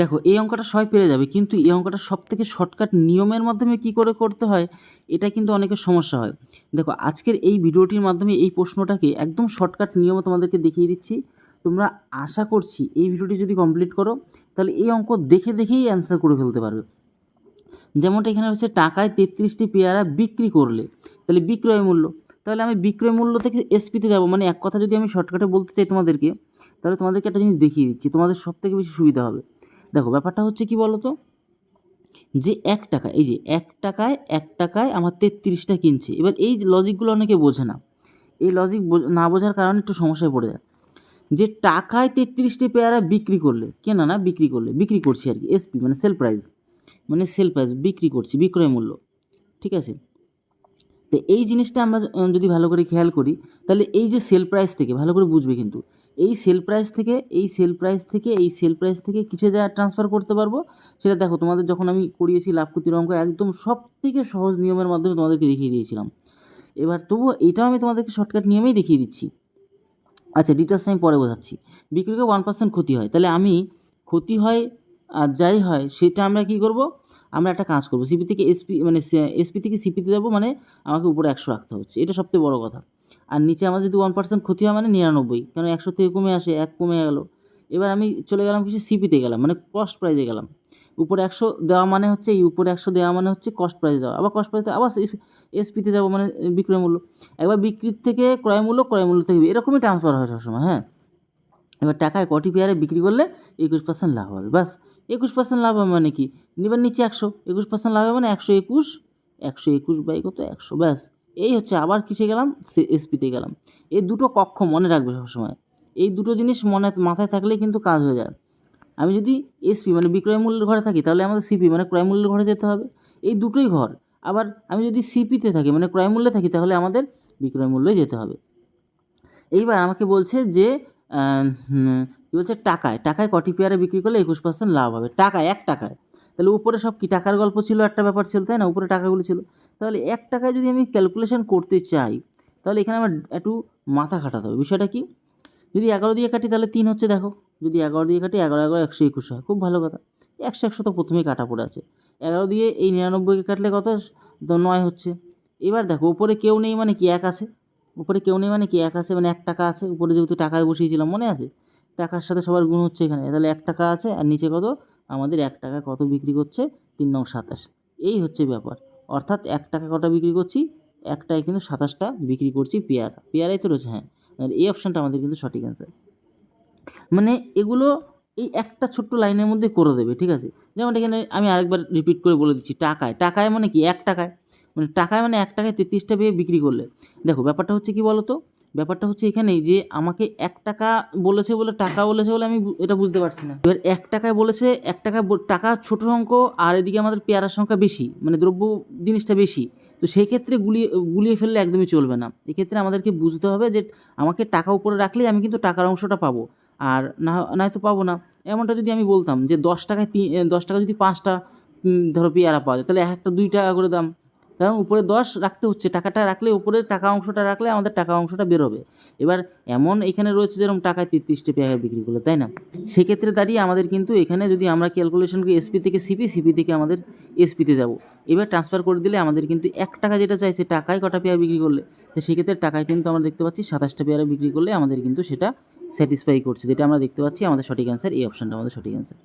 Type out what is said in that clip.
দেখো, এই অঙ্কটা সবাই পেরে যাবে, কিন্তু এই অঙ্কটা সব থেকে শর্টকাট নিয়মের মাধ্যমে কি করে করতে হয়, এটা কিন্তু অনেকের সমস্যা হয়। দেখো, আজকের এই ভিডিওটির মাধ্যমে এই প্রশ্নটাকে একদম শর্টকাট নিয়মে তোমাদেরকে দেখিয়ে দিচ্ছি। তোমরা আশা করছি এই ভিডিওটি যদি কমপ্লিট করো, তাহলে এই অঙ্ক দেখে দেখেই অ্যান্সার করে ফেলতে পারবে। যেমনটা এখানে হচ্ছে টাকায় তেত্রিশটি পেয়ারা বিক্রি করলে, তাহলে বিক্রয় মূল্য। তাহলে আমি বিক্রয় মূল্য থেকে এসপিতে যাব মানে এক কথা যদি আমি শর্টকাটে বলতে চাই তোমাদেরকে, তাহলে তোমাদেরকে একটা জিনিস দেখিয়ে দিচ্ছি, তোমাদের সব থেকে বেশি সুবিধা হবে। দেখো, ব্যাপারটা হচ্ছে কি বলো তো যে এক টাকা, এই যে এক টাকায় এক টাকায় আমার তেত্রিশটা কিনছে। এবার এই লজিকগুলো অনেকে বোঝে না। এই লজিক না বোঝার কারণে একটু সমস্যায় পড়ে যায়। যে টাকায় তেত্রিশটি পেয়ারা বিক্রি করলে, কেনা না, বিক্রি করলে, বিক্রি করছি আর কি এসপি মানে সেল প্রাইস মানে সেল প্রাইস বিক্রি করছি, বিক্রয় মূল্য, ঠিক আছে? তো এই জিনিসটা আমরা, যদি ভালো করে খেয়াল করি, তাহলে এই যে সেল প্রাইস থেকে, ভালো করে বুঝবে কিন্তু এই সেল প্রাইস থেকে, এই সেল প্রাইস থেকে, এই সেল প্রাইস থেকে কিসে যা ট্রান্সফার করতে পারব? সেটা দেখো, তোমাদের যখন আমি করিয়েছি লাভ ক্ষতির অঙ্ক, একদম সব থেকে সহজ নিয়মের মাধ্যমে তোমাদেরকে দেখিয়ে দিয়েছিলাম। এবার তবুও এটাও আমি তোমাদেরকে শর্টকাট নিয়মেই দেখিয়ে দিচ্ছি। আচ্ছা ডিটেলস আমি পরে বোঝাচ্ছি। বিক্রিকে ওয়ান পার্সেন্ট ক্ষতি হয়, তাহলে আমি ক্ষতি হয় আর যাই হয়, সেটা আমরা কি করব? আমরা একটা কাজ করব। সিপি থেকে এসপি মানে এসপি থেকে সিপিতে যাব মানে আমাকে উপরে একশো রাখতে হচ্ছে। এটা সবথেকে বড় কথা। আর নিচে আমার যদি ওয়ান পার্সেন্ট ক্ষতি হয় মানে নিরানব্বই কারণ একশো থেকে কমে আসে, এক কমে গেল। এবার আমি চলে গেলাম কিছু সিপিতে গেলাম মানে কস্ট প্রাইজে গেলাম। উপরে একশো দেওয়া মানে হচ্ছে এই, উপরে একশো দেওয়া মানে হচ্ছে কস্ট প্রাইস দেওয়া আবার কস্ট প্রাইজে আবার এসপিতে যাব মানে বিক্রয় মূল্য। একবার বিক্রির থেকে ক্রয় মূল্য ক্রয় মূল্য থেকে এরকমই ট্রান্সফার হয় সবসময় হ্যাঁ। এবার টাকায় কটি পেয়ারে বিক্রি করলে একুশ পার্সেন্ট লাভ হবে বাস একুশ পার্সেন্ট লাভ হবে মানে কি? এবার নিচে একশো, একুশ পার্সেন্ট লাভ হবে মানে একশো একুশ একশো একুশ বাই কত? একশো, ব্যাস। এই হচ্ছে আবার কিসে গেলাম? এসপিতে গেলাম। এই দুটো কক্ষ মনে রাখবে সবসময়। এই দুটো জিনিস মনে, মাথায় থাকলেই কিন্তু কাজ হয়ে যায়। আমি যদি এসপি মানে বিক্রয় মূল্যের ঘরে থাকি, তাহলে আমাদের সিপি মানে ক্রয় মূল্যের ঘরে যেতে হবে। এই দুটোই ঘর। আবার আমি যদি সিপিতে থাকি মানে ক্রয় মূল্যে থাকি, তাহলে আমাদের বিক্রয় মূল্যে যেতে হবে। এইবার আমাকে বলছে যে কী বলছে? টাকায়। টাকায় কটি পেয়ারে বিক্রি করলে একুশ পার্সেন্ট লাভ হবে। টাকায়, এক টাকায়। তাহলে উপরে সব কি? টাকার গল্প ছিল একটা ব্যাপার ছিল, তাই না? উপরে টাকাগুলো ছিল। তাহলে এক টাকায় যদি আমি ক্যালকুলেশন করতে চাই, তাহলে এখানে আমার একটু মাথা খাটাতে হবে। বিষয়টা কি? যদি এগারো দিয়ে কাটি, তাহলে তিন হচ্ছে দেখো। যদি এগারো দিয়ে কাটি, এগারো এগারো, একশো একুশ হয়। খুব ভালো কথা। একশো একশো তো প্রথমেই কাটা পড়ে আছে। এগারো দিয়ে এই নিরানব্বইকে কাটলে কত? নয় হচ্ছে। এবার দেখো, উপরে কেউ নেই মানে কি এক আছে? উপরে কেউ নেই মানে কি এক আছে? মানে এক টাকা আছে। উপরে যেহেতু টাকায় বসিয়েছিলাম, মনে আছে? টাকার সাথে সবার গুণ হচ্ছে এখানে। তাহলে এক টাকা আছে, আর নিচে কত? আমাদের এক টাকা কত বিক্রি করছে? তিন নং সাতাশ। এই হচ্ছে ব্যাপার। অর্থাৎ এক টাকা কটা বিক্রি করছি, একটায় কিন্তু সাতাশটা বিক্রি করছি পেয়ারা। পেয়ারাই তো রয়েছে হ্যাঁ। এই অপশানটা আমাদের কিন্তু সঠিক অ্যান্সার মানে এগুলো এই একটা ছোট্ট লাইনের মধ্যে করে দেবে, ঠিক আছে? যেমন এখানে আমি আরেকবার রিপিট করে বলে দিচ্ছি, টাকায়। টাকায় মানে কি? এক টাকায়। মানে টাকায় মানে এক টাকায় তেত্রিশটা পেয়ে বিক্রি করলে। দেখো, ব্যাপারটা হচ্ছে কি বলো তো ব্যাপারটা হচ্ছে এখানেই যে আমাকে এক টাকা বলেছে বলে, টাকা বলেছে বলে আমি এটা বুঝতে পারছি না। এবার এক টাকায় বলেছে, এক টাকা টাকা ছোট অঙ্ক আর এদিকে আমাদের পেয়ারার সংখ্যা বেশি মানে দ্রব্য জিনিসটা বেশি। তো সেই ক্ষেত্রে গুলিয়ে গুলিয়ে ফেললে একদমই চলবে না। এক্ষেত্রে আমাদেরকে বুঝতে হবে যে আমাকে টাকা উপরে রাখলেই আমি কিন্তু টাকার অংশটা পাবো, আর না, নয়তো পাবো না। এমনটা যদি আমি বলতাম যে দশ টাকায় তিন দশ টাকা যদি পাঁচটা ধরো পেয়ারা পাওয়া যায়, তাহলে এক একটা দুই টাকা করে দাম। কারণ উপরে দশ রাখতে হচ্ছে, টাকাটা রাখলে উপরে টাকা অংশটা রাখলে আমাদের টাকা অংশটা বেরোবে। এবার এমন এখানে রয়েছে যেরকম টাকায় তেত্রিশটা পেয়ারা বিক্রি করল, তাই না? সেক্ষেত্রে দাঁড়িয়ে আমাদের কিন্তু এখানে যদি আমরা ক্যালকুলেশন করি এসপি থেকে সিপি সিপি থেকে আমাদের এসপিতে যাব। এবার ট্রান্সফার করে দিলে আমাদের কিন্তু এক টাকা যেটা চাইছে, টাকায় কটা পেয়ারা বিক্রি করলে, তো সেক্ষেত্রে টাকায় কিন্তু আমরা দেখতে পাচ্ছি সাতাশটা পেয়ারা বিক্রি করলে আমাদের কিন্তু সেটা স্যাটিসফাই করছে, যেটা আমরা দেখতে পাচ্ছি আমাদের সঠিক অ্যান্সার এই অপশানটা আমাদের সঠিক অ্যান্সার